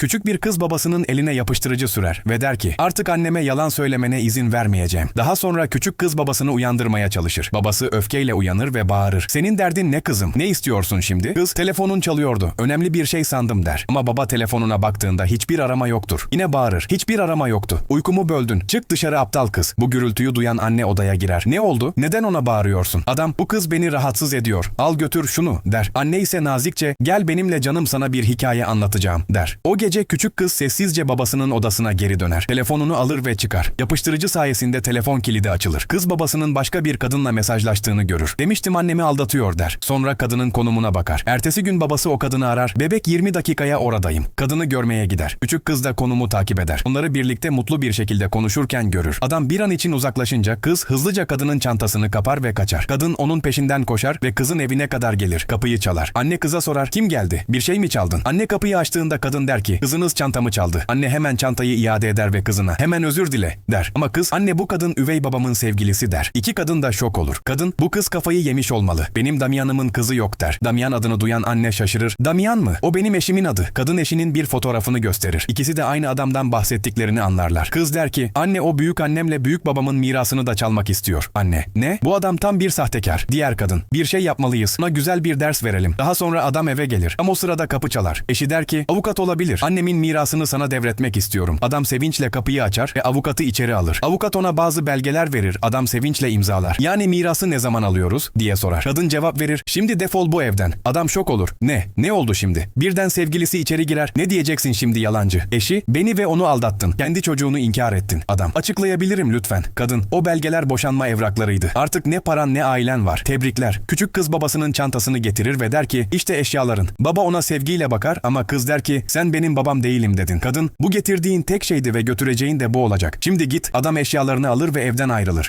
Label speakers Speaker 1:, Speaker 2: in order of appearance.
Speaker 1: Küçük bir kız babasının eline yapıştırıcı sürer ve der ki artık anneme yalan söylemene izin vermeyeceğim. Daha sonra küçük kız babasını uyandırmaya çalışır. Babası öfkeyle uyanır ve bağırır. Senin derdin ne kızım? Ne istiyorsun şimdi? Kız telefonun çalıyordu. Önemli bir şey sandım der. Ama baba telefonuna baktığında hiçbir arama yoktur. Yine bağırır. Hiçbir arama yoktu. Uykumu böldün. Çık dışarı aptal kız. Bu gürültüyü duyan anne odaya girer. Ne oldu? Neden ona bağırıyorsun? Adam bu kız beni rahatsız ediyor. Al götür şunu der. Anne ise nazikçe gel benimle canım sana bir hikaye anlatacağım der. O gece küçük kız sessizce babasının odasına geri döner. Telefonunu alır ve çıkar. Yapıştırıcı sayesinde telefon kilidi açılır. Kız babasının başka bir kadınla mesajlaştığını görür. Demiştim annemi aldatıyor der. Sonra kadının konumuna bakar. Ertesi gün babası o kadını arar. Bebek 20 dakikaya oradayım. Kadını görmeye gider. Küçük kız da konumu takip eder. Onları birlikte mutlu bir şekilde konuşurken görür. Adam bir an için uzaklaşınca kız hızlıca kadının çantasını kapar ve kaçar. Kadın onun peşinden koşar ve kızın evine kadar gelir. Kapıyı çalar. Anne kıza sorar. Kim geldi? Bir şey mi çaldın? Anne kapıyı açtığında kadın der ki kızınız çantamı çaldı. Anne hemen çantayı iade eder ve kızına hemen özür dile der. Ama kız anne bu kadın üvey babamın sevgilisi der. İki kadın da şok olur. Kadın bu kız kafayı yemiş olmalı. Benim Damian'ımın kızı yok der. Damian adını duyan anne şaşırır. Damian mı? O benim eşimin adı. Kadın eşinin bir fotoğrafını gösterir. İkisi de aynı adamdan bahsettiklerini anlarlar. Kız der ki anne o büyük annemle büyük babamın mirasını da çalmak istiyor. Anne ne? Bu adam tam bir sahtekar. Diğer kadın bir şey yapmalıyız. Ona güzel bir ders verelim. Daha sonra adam eve gelir. Ama o sırada kapı çalar. Eşi der ki avukat olabilir. Annemin mirasını sana devretmek istiyorum. Adam sevinçle kapıyı açar ve avukatı içeri alır. Avukat ona bazı belgeler verir. Adam sevinçle imzalar. Yani mirası ne zaman alıyoruz diye sorar. Kadın cevap verir. Şimdi defol bu evden. Adam şok olur. Ne? Ne oldu şimdi? Birden sevgilisi içeri girer. Ne diyeceksin şimdi yalancı? Eşi beni ve onu aldattın. Kendi çocuğunu inkar ettin. Adam açıklayabilirim lütfen. Kadın o belgeler boşanma evraklarıydı. Artık ne paran ne ailen var. Tebrikler. Küçük kız babasının çantasını getirir ve der ki işte eşyaların. Baba ona sevgiyle bakar ama kız der ki sen benim babam değilim dedin. Kadın bu getirdiğin tek şeydi ve götüreceğin de bu olacak. Şimdi git adam eşyalarını alır ve evden ayrılır.